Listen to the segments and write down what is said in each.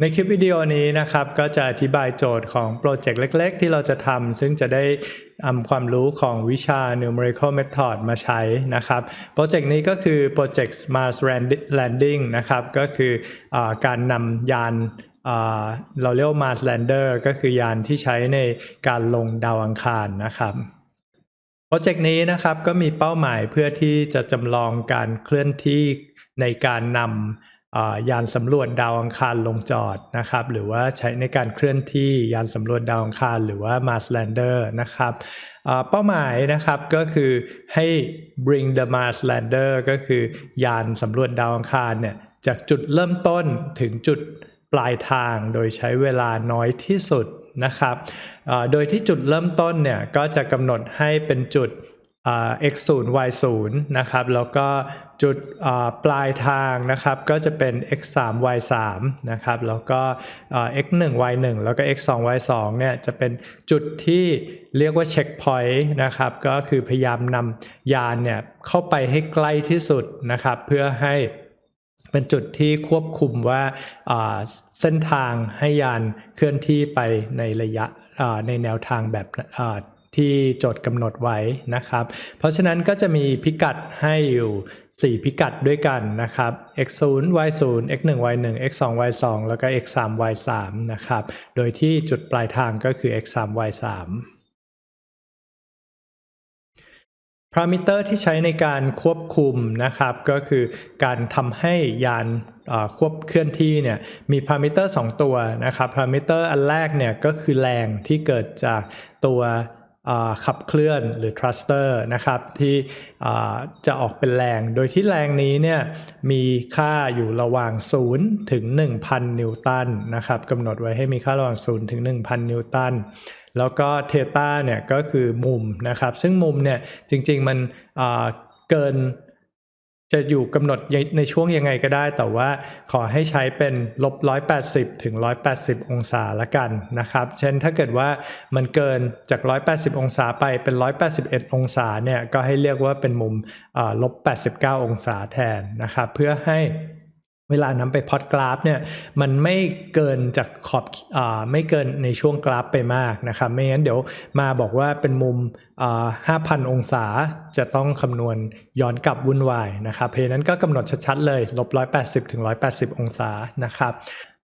ในคลิปวิดีโอนี้นะครับก็จะอธิบายโจทย์ของโปรเจกต์เล็ก ๆ ที่เราจะทำซึ่งจะได้นำความรู้ของวิชา numerical method มาใช้นะครับโปรเจกต์นี้ก็คือโปรเจกต์ Mars Landing นะครับก็คืออการนำยานเราเรียกว่า Mars Lander ก็คือยานที่ใช้ในการลงดาวอังคารนะครับโปรเจกต์นี้นะครับก็มีเป้าหมายเพื่อที่จะจำลองการเคลื่อนที่ในการนำ ยานสำรวจดาวอังคารลงจอดนะครับ หรือว่าใช้ในการเคลื่อนที่ยานสำรวจดาวอังคารหรือว่า Mars Lander นะครับเป้าหมายนะครับก็คือให้ bring the Mars Lander ก็คือยานสำรวจดาวอังคารเนี่ยจากจุดเริ่มต้นถึงจุดปลายทางโดยใช้เวลาน้อยที่สุดนะครับโดยที่จุดเริ่มต้นเนี่ยก็จะกำหนดให้เป็นจุด x 0 y 0นะครับแล้วก็ จุดปลายทางนะครับก็จะเป็น x 3 y 3นะครับแล้วก็ x 1 y 1แล้วก็ x 2 y 2เนี่ยจะเป็นจุดที่เรียกว่าเช็คพอยต์นะครับก็คือพยายามนำยานเนี่ยเข้าไปให้ใกล้ที่สุดนะครับเพื่อให้เป็นจุดที่ควบคุมว่าเส้นทางให้ยานเคลื่อนที่ไปในระยะในแนวทางแบบที่โจทย์กำหนดไว้นะครับ เพราะฉะนั้นก็จะมีพิกัดให้อยู่ 4 พิกัดด้วยกันนะครับ x 0 y 0 x 1 y 1 x 2 y 2แล้วก็ x 3 y 3นะครับ โดยที่จุดปลายทางก็คือ x 3 y 3พารามิเตอร์ที่ใช้ในการควบคุมนะครับก็คือการทำให้ยานควบเคลื่อนที่เนี่ยมีพารามิเตอร์ 2 ตัวนะครับพารามิเตอร์อันแรกเนี่ยก็คือแรงที่เกิดจากตัว ขับเคลื่อนหรือ thruster นะครับที่จะออกเป็นแรง โดยที่แรงนี้เนี่ยมีค่าอยู่ระหว่าง 0 ถึง 1,000 นิวตันนะครับกำหนดไว้ให้มีค่าระหว่าง 0 ถึง 1,000 นิวตัน แล้วก็เทต้าเนี่ยก็คือมุมนะครับ ซึ่งมุมเนี่ยจริงๆมันเกิน จะอยู่กำหนดในช่วงยังไงก็ได้ แต่ว่าขอให้ใช้เป็นลบ 180 ถึง 180 องศาละกันนะครับ เช่นถ้าเกิดว่ามันเกินจาก 180 องศาไปเป็น 181 องศาเนี่ยก็ให้เรียกว่าเป็นมุมลบ 89 องศาแทนนะครับ เพื่อให้ เวลานำไปพอดกราฟเนี่ยมันไม่เกินจากขอบอไม่เกินในช่วงกราฟไปมากนะครับไม่งั้นเดี๋ยวมาบอกว่าเป็นมุม 5,000 องศาจะต้องคำนวณย้อนกลับวุ่นวายนะครับเพราะนั้นก็กำหนดชัดๆเลยลบ180ถึง180 องศานะครับ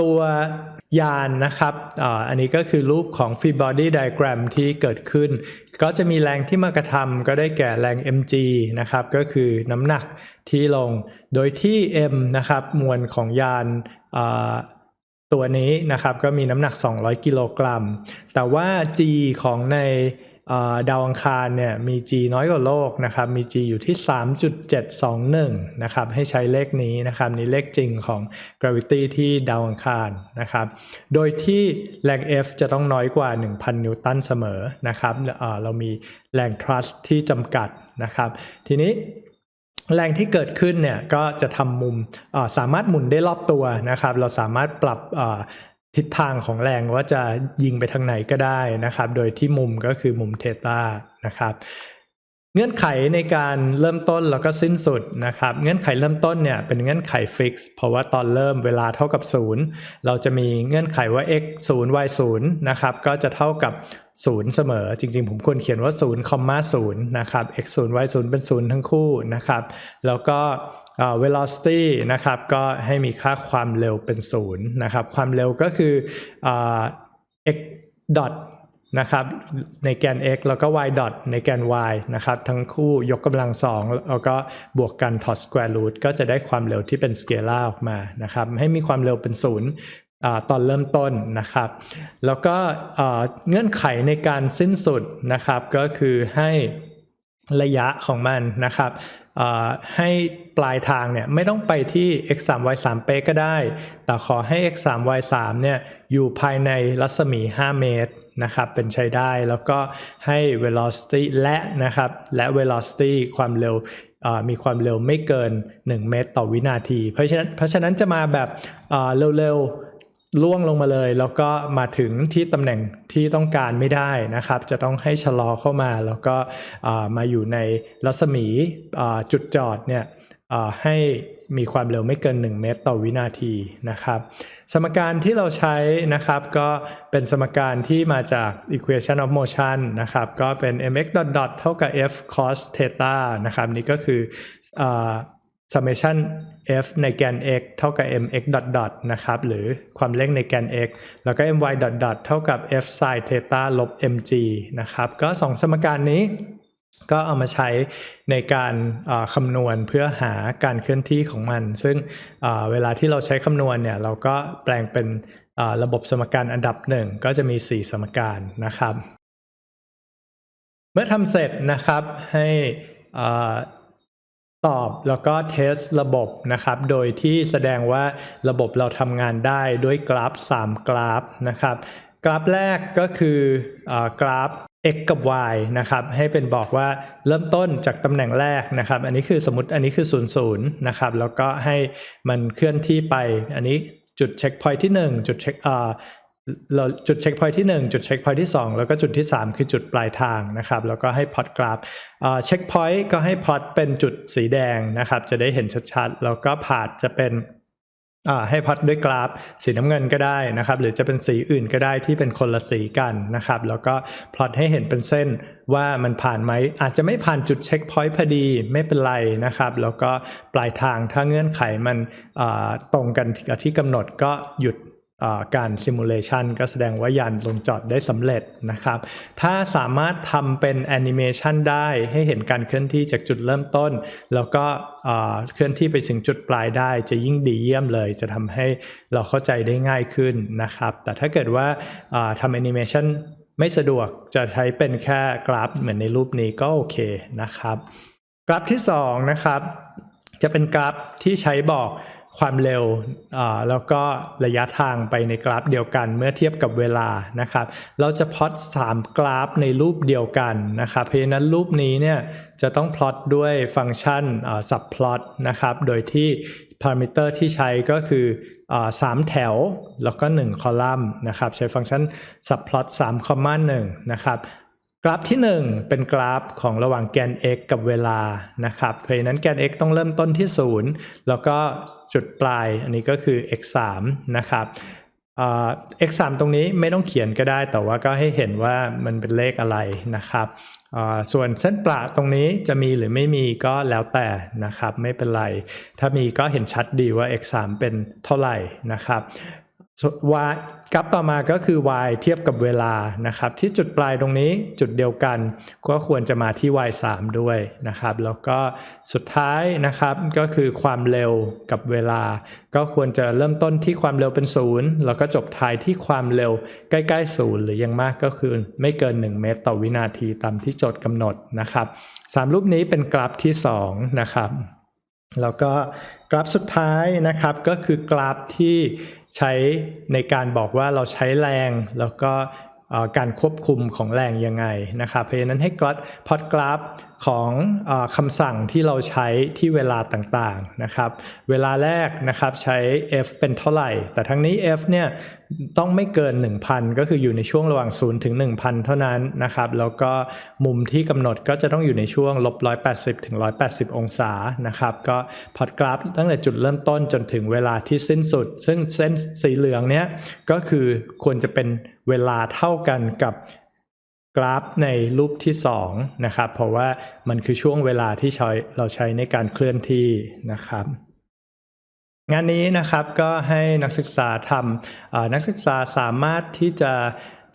ตัวยานนะครับออันนี้ก็คือรูปของ free body diagram ที่เกิดขึ้น ก็จะมีแรงที่มากระทำก็ได้แก่แรง mg นะครับ ก็คือน้ำหนักที่ลง โดยที่ m นะครับมวลของยานตัวนี้นะครับ ก็มีน้ำหนัก 200 กิโลกรัม แต่ว่า g ของใน ดาวอังคารเนี่ยมี g น้อยกว่าโลกนะครับมี g อยู่ที่ 3.721 นะครับให้ใช้เลขนี้นะครับนี่เลขจริงของ gravity ที่ดาวอังคารนะครับโดยที่แรง F จะต้องน้อยกว่า 1,000 นิวตันเสมอนะครับเรามีแรง thrust ที่จำกัดนะครับ ทีนี้แรงที่เกิดขึ้นเนี่ยก็จะทำมุมสามารถหมุนได้รอบตัวนะครับ เราสามารถปรับ ทิศทางของแรงว่าจะยิงไปทางไหนก็ได้นะครับ โดยที่มุมก็คือมุมเทตานะครับเงื่อนไขในการเริ่มต้นแล้วก็สิ้นสุดนะครับ เงื่อนไขเริ่มต้นเนี่ยเป็นเงื่อนไขฟิกซ์เพราะว่าตอนเริ่มเวลาเท่ากับ 0 เราจะมีเงื่อนไขว่า x 0 y 0นะครับก็จะเท่ากับ 0 เสมอ จริงๆ ผมควรเขียนว่า0คอมมา0นะครับ x 0 y 0เป็น 0 ทั้งคู่นะครับ แล้วก็ velocity นะครับก็ให้มีค่าความเร็วเป็น0นะครับความเร็วก็คือ x dot นะครับในแกน x แล้วก็ y dot ในแกน y นะครับทั้งคู่ยกกำลังสองแล้วก็บวกกันถอด square root ก็จะได้ความเร็วที่เป็นสเกลาออกมานะครับให้มีความเร็วเป็นศูนย์ตอนเริ่มต้นนะครับ แล้วก็เงื่อนไขในการสิ้นสุดนะครับก็คือให้ระยะของมันนะครับให้ ปลายทางเนี่ยไม่ต้องไปที่ x 3 y 3เป๊ะก็ได้ แต่ขอให้ x 3 y 3เนี่ยอยู่ภายในรัศมี 5 เมตรนะครับเป็นใช้ได้แล้วก็ให้ velocity และนะครับและ velocity ความเร็วมีความเร็วไม่เกิน 1 เมตรต่อวินาที เพราะฉะนั้นเพราะฉะนั้นจะมาแบบเร็วๆล่วงลงมาเลย แล้วก็มาถึงที่ตำแหน่งที่ต้องการไม่ได้นะครับ จะต้องให้ชะลอเข้ามาแล้วก็มาอยู่ในรัศมีจุดจอดเนี่ย ให้มีความเร็วไม่เกิน 1 เมตรต่อวินาทีนะครับ สมการที่เราใช้นะครับก็เป็นสมการที่มาจาก equation of motion นะครับ ก็เป็น mx dot dot เท่ากับ f cos theta นะครับ นี่ก็คืออ่า summation f ในแกน x เท่ากับ mx dot dot นะครับ หรือความเร่งในแกน x แล้วก็ my dot dot เท่ากับ f sin theta ลบ mg นะครับ ก็สองสมการนี้ ก็เอามาใช้ในการคำนวณเพื่อหาการเคลื่อนที่ของมัน ซึ่งเวลาที่เราใช้คำนวณเนี่ยเราก็แปลงเป็นระบบสมการอันดับหนึ่งก็จะมี 4 สมการนะครับ เมื่อทำเสร็จนะครับให้ตอบแล้วก็เทสระบบนะครับ โดยที่แสดงว่าระบบเราทำงานได้ด้วยกราฟ 3 กราฟนะครับ กราฟแรกก็คืออกราฟ x กับ y นะครับให้เป็นบอกว่าเริ่มต้นจากตำแหน่งแรกนะครับ อันนี้คือสมมติอันนี้คือ 0 0นะครับแล้วก็ให้มันเคลื่อนที่ไป อันนี้จุดเช็คพอยที่ 1 จุดเช็คอ่าเราจุดเช็คพอยที่ 1 จุดเช็คพอยที่ 2 แล้วก็จุดที่ 3 คือจุดปลายทางนะครับ แล้วก็ให้พอตกราฟเช็คพอยต์ก็ให้พอตเป็นจุดสีแดงนะครับ จะได้เห็นชัดๆ แล้วก็ผาดจะเป็น ให้พอตด้วยกราฟสีน้ำเงินก็ได้นะครับ หรือจะเป็นสีอื่นก็ได้ที่เป็นคนละสีกันนะครับ แล้วก็พลอตให้เห็นเป็นเส้นว่ามันผ่านไหมอาจจะไม่ผ่านจุดเช็คพอยต์พอดีไม่เป็นไรนะครับ แล้วก็ปลายทางถ้าเงื่อนไขมันอ่าตรงกันกับที่กำหนดก็หยุด การซิมูเลชันก็แสดงว่ายานลงจอดได้สำเร็จนะครับ ถ้าสามารถทำเป็นแอนิเมชันได้ให้เห็นการเคลื่อนที่จากจุดเริ่มต้น แล้วก็เคลื่อนที่ไปถึงจุดปลายได้จะยิ่งดีเยี่ยมเลย จะทำให้เราเข้าใจได้ง่ายขึ้นนะครับ แต่ถ้าเกิดว่าอ่าทำแอนิเมชันไม่สะดวกจะใช้เป็นแค่กราฟเหมือนในรูปนี้ก็โอเคนะครับ กราฟที่2นะครับจะเป็นกราฟที่ใช้บอก ความเร็วแล้วก็ระยะทางไปในกราฟเดียวกัน เมื่อเทียบกับเวลานะครับ เราจะพลอต3 กราฟในรูปเดียวกันนะครับ เพราะฉะนั้นรูปนี้เนี่ยจะต้องพลอตด้วยฟังก์ชัน subplot นะครับ โดยที่พารามิเตอร์ที่ใช้ก็คืออ่าสามแถวแล้วก็ 1 คอลัมน์นะครับ ใช้ฟังก์ชัน subplot 3 comma 1นะครับ กราฟที่ 1 เป็นกราฟของระหว่างแกน x กับเวลานะครับ เพราะฉะนั้นแกน x ต้องเริ่มต้นที่ 0 แล้วก็จุดปลายอันนี้ก็คือ x 3นะครับอ่า x 3ตรงนี้ไม่ต้องเขียนก็ได้ แต่ว่าก็ให้เห็นว่ามันเป็นเลขอะไรนะครับ ส่วนเส้นประตรงนี้จะมีหรือไม่มีก็แล้วแต่นะครับ ไม่เป็นไร ถ้ามีก็เห็นชัดดีว่า x 3เป็นเท่าไหร่นะครับ y กราฟต่อมาก็คือ y เทียบกับเวลานะครับ ที่จุดปลายตรงนี้จุดเดียวกัน ก็ควรจะมาที่ y 3ด้วยนะครับ แล้วก็สุดท้ายนะครับก็คือความเร็วกับเวลา ก็ควรจะเริ่มต้นที่ความเร็วเป็นศูนย์แล้วก็จบท้ายที่ความเร็วใกล้ๆศูนย์หรือยังมากก็คือไม่เกิน 1 เมตรต่อวินาทีตามที่โจทย์กำหนดนะครับสามรูปนี้เป็นกราฟที่สองนะครับ แล้วก็กราฟสุดท้ายนะครับก็คือกราฟที่ใช้ในการบอกว่าเราใช้แรง แล้วก็การควบคุมของแรงยังไงนะครับเพราะฉะนั้นให้กราฟพอดกราฟ ของอคำสั่งที่เราใช้ที่เวลาต่างๆนะครับ เวลาแรกนะครับใช้ f เป็นเท่าไหร่ แต่ทั้งนี้ f เนี่ยต้องไม่เกิน 1,000 ก็คืออยู่ในช่วงระหว่าง 0 ถึง 1,000 เท่านั้นนะครับ แล้วก็มุมที่กำหนดก็จะต้องอยู่ในช่วงลบ180 ถึง 180 องศานะครับ ก็พอดกราฟตั้งแต่จุดเริ่มต้นจนถึงเวลาที่สิ้นสุด ซึ่งเส้นสีเหลืองเนี้ยก็คือควรจะเป็นเวลาเท่ากันกับ กราฟในรูปที่2นะครับ เพราะว่ามันคือช่วงเวลาที่ใช้เราใช้ในการเคลื่อนที่นะครับงานนี้นะครับก็ให้นักศึกษาทำนักศึกษาสามารถที่จะ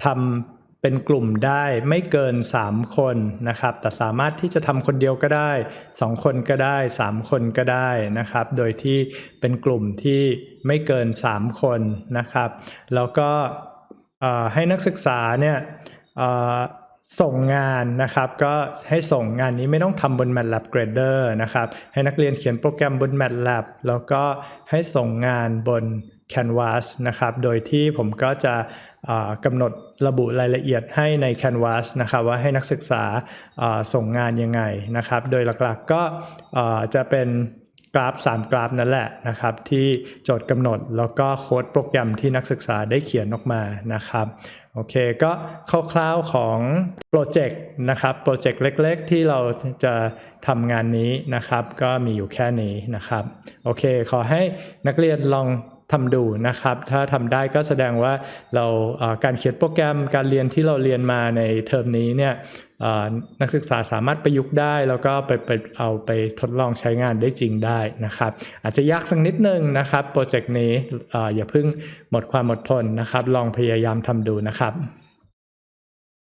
ทำเป็นกลุ่มได้ไม่เกิน 3 คนนะครับ แต่สามารถที่จะทำคนเดียวก็ได้ 2 คนก็ได้ 3 คนก็ได้นะครับ โดยที่เป็นกลุ่มที่ไม่เกิน 3 คนนะครับ แล้วก็ให้นักศึกษาเนี่ย ส่งงานนะครับก็ให้ส่งงานนี้ไม่ต้องทำบน MATLAB Grader นะครับให้นักเรียนเขียนโปรแกรมบน MATLAB แล้วก็ให้ส่งงานบน Canvas นะครับโดยที่ผมก็จะกำหนดระบุรายละเอียดให้ใน Canvas นะครับว่าให้นักศึกษาส่งงานยังไงนะครับ โดยหลักๆก็จะเป็น ราฟ 3 กราฟนั่นแหละนะครับที่โจทย์กำหนดแล้วก็โค้ดโปรแกรมที่นักศึกษาได้เขียนออกมานะครับโอเคก็คร่าวๆของโปรเจกต์นะครับโปรเจกต์เล็กๆ ที่เราจะทำงานนี้นะครับ ก็มีอยู่แค่นี้นะครับโอเค ขอให้นักเรียนลองทำดูนะครับ ถ้าทำได้ก็แสดงว่าเราการเขียนโปรแกรมการเรียนที่เราเรียนมาในเทอมนี้เนี่ย นักศึกษาสามารถประยุกต์ได้ แล้วก็ไปไปเอาไปทดลองใช้งานได้จริงได้นะครับ อาจจะยากสักนิดนึงนะครับโปรเจกต์นี้เอ่ออย่าเพิ่งหมดความอดทนนะครับ ลองพยายามทำดูนะครับ